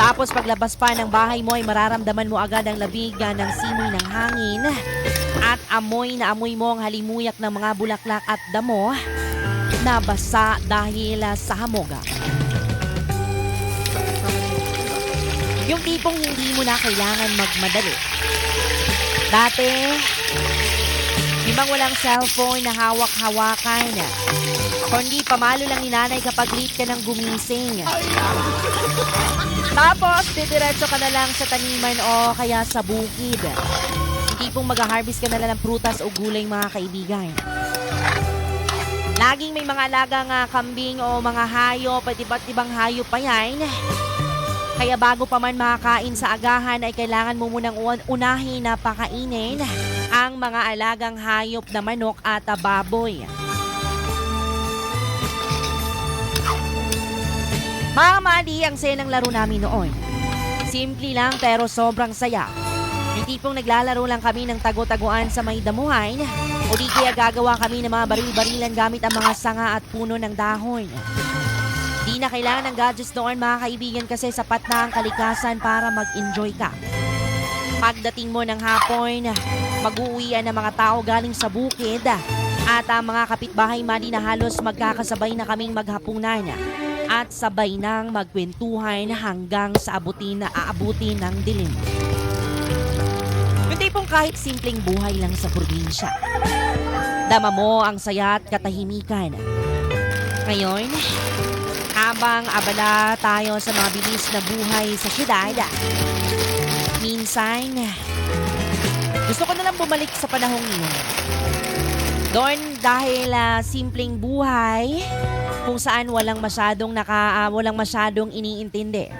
Tapos paglabas pa ng bahay mo ay mararamdaman mo agad ang labig ah, ng simoy ng hangin at amoy na amoy mo ang halimuyak ng mga bulaklak at damo na basa dahil ah, sa hamoga. Yung tipong hindi mo na kailangan magmadali. Dati, di bang walang cellphone na hawak-hawakan? Kundi pamalo lang ni nanay kapag late ka ng gumising. Tapos, didiretso ka na lang sa taniman o kaya sa bukid. Hindi pong mag-harvest ka na lang ng prutas o gulay mga kaibigan. Laging may mga alagang ah, kambing o mga hayop at iba't ibang hayop pa yan. Kaya bago pa man makakain sa agahan ay kailangan mo munang un- unahin na pakainin ang mga alagang hayop na manok at baboy. Mga mali ang saya ng laro namin noon. Simple lang pero sobrang saya. Yung tipong naglalaro lang kami ng tago-taguan sa may damuhan o di kaya gagawa kami ng mga baril-barilan gamit ang mga sanga at puno ng dahon. Di na kailangan ng gadgets noon mga kaibigan kasi sapat na ang kalikasan para mag-enjoy ka. Pagdating mo ng hapon, mag-uuwian ng mga tao galing sa bukid at ang mga kapitbahay mali na halos magkakasabay na kaming maghapunan at sabay nang magkwentuhan hanggang sa abutin na aabutin ng dilim. Yung tipong kahit simpleng buhay lang sa probinsya. Dama mo ang saya at katahimikan. Ngayon, habang abala tayo sa mga bilis na buhay sa syudad, minsan, gusto ko na lang bumalik sa panahong yun. Doon dahil ah, simpleng buhay, kung saan walang masyadong naka, ah, walang masyadong iniintindi.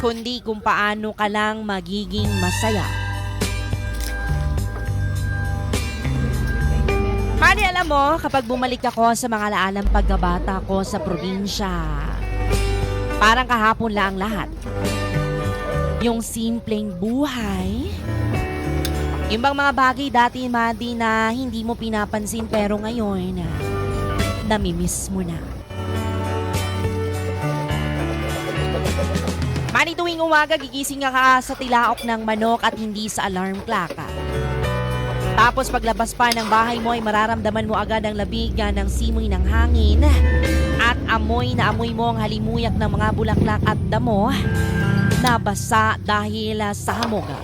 Kundi kung paano ka lang magiging masaya. Mari alam mo, kapag bumalik ako sa mga laalang pagkabata ko sa probinsya, parang kahapon lang ang lahat. Yung simpleng buhay, yung bang mga bagay dati, Madi, na hindi mo pinapansin pero ngayon, na namimiss mo na. Mani tuwing umaga, gigising ka sa tilaok ng manok at hindi sa alarm clock. ah. Tapos paglabas pa ng bahay mo ay mararamdaman mo agad ang labig ah, ng simoy ng hangin at amoy na amoy mo ang halimuyak ng mga bulaklak at damo na basa dahil ah, sa hamoga.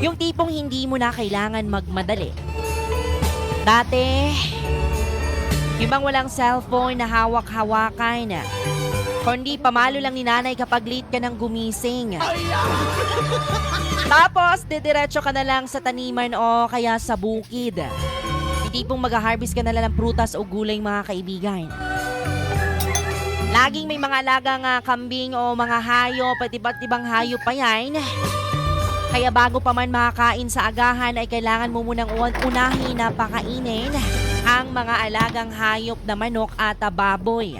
Yung tipong hindi mo na kailangan magmadali. Dati, yung bang walang cellphone na hawak-hawakan, kundi pamalo lang ni nanay kapag late ka ng gumising. Tapos, didiretso ka na lang sa taniman o kaya sa bukid. Hindi pong mag-harvest ka na lang ng prutas o gulay mga kaibigan. Laging may mga alagang ah, kambing o mga hayop at iba't ibang hayop pa yan. Kaya bago pa man makakain sa agahan ay kailangan mo munang un- unahin na pakainin ang mga alagang hayop na manok at baboy.